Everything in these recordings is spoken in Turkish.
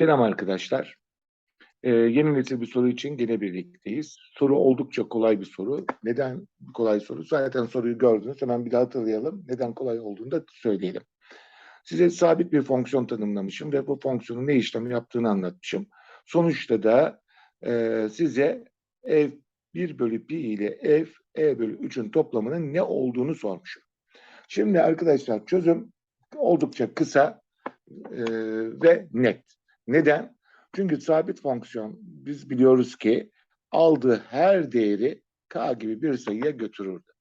Selam arkadaşlar. Ee, yeni nesil bir soru için gene birlikteyiz. Soru oldukça kolay bir soru. Neden kolay soru? Zaten soruyu gördünüz. Hemen bir daha hatırlayalım. Neden kolay olduğunu da söyleyelim. Size sabit bir fonksiyon tanımlamışım ve bu fonksiyonun ne işlemi yaptığını anlatmışım. Sonuçta da e, size f 1 bölü pi ile f e bölü 3'ün toplamının ne olduğunu sormuşum. Şimdi arkadaşlar çözüm oldukça kısa e, ve net. Neden? Çünkü sabit fonksiyon biz biliyoruz ki aldığı her değeri k gibi bir sayıya götürürdü.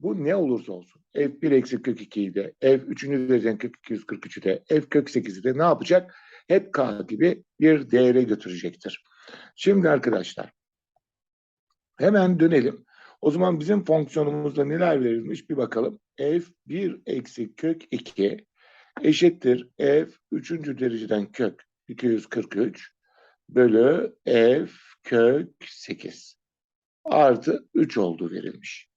Bu ne olursa olsun. f1 eksi kök 2'yi de, f3. dereceden kök 243'ü de, f kök 8'i de ne yapacak? Hep k gibi bir değere götürecektir. Şimdi arkadaşlar hemen dönelim. O zaman bizim fonksiyonumuzda neler verilmiş bir bakalım. f1 eksi kök 2 eşittir f 3. dereceden kök 243 bölü f kök 8 artı 3 olduğu verilmiş.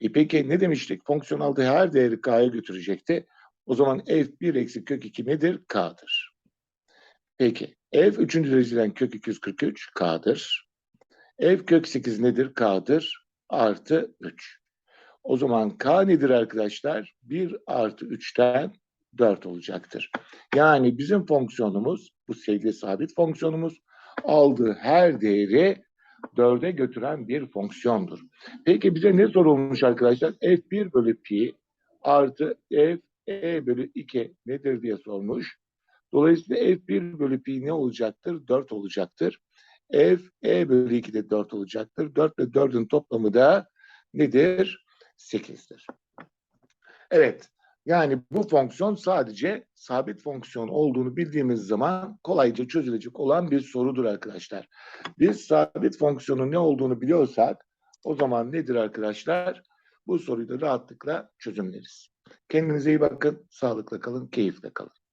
E peki ne demiştik? Fonksiyon aldığı her değeri k'ya götürecekti. O zaman f1 eksi kök 2 nedir? k'dır. Peki f 3. dereceden kök 243 k'dır. f kök 8 nedir? k'dır. Artı 3. O zaman k nedir arkadaşlar? 1 artı 3'ten 4 olacaktır. Yani bizim fonksiyonumuz, bu sevgili sabit fonksiyonumuz aldığı her değeri 4'e götüren bir fonksiyondur. Peki bize ne sorulmuş arkadaşlar? f1 bölü pi artı f e bölü 2 nedir diye sormuş. Dolayısıyla f1 bölü pi ne olacaktır? 4 olacaktır. f e bölü 2 de 4 olacaktır. 4 ve 4'ün toplamı da nedir? 8'dir. Evet, yani bu fonksiyon sadece sabit fonksiyon olduğunu bildiğimiz zaman kolayca çözülecek olan bir sorudur arkadaşlar. Biz sabit fonksiyonun ne olduğunu biliyorsak o zaman nedir arkadaşlar? Bu soruyu da rahatlıkla çözümleriz. Kendinize iyi bakın, sağlıkla kalın, keyifle kalın.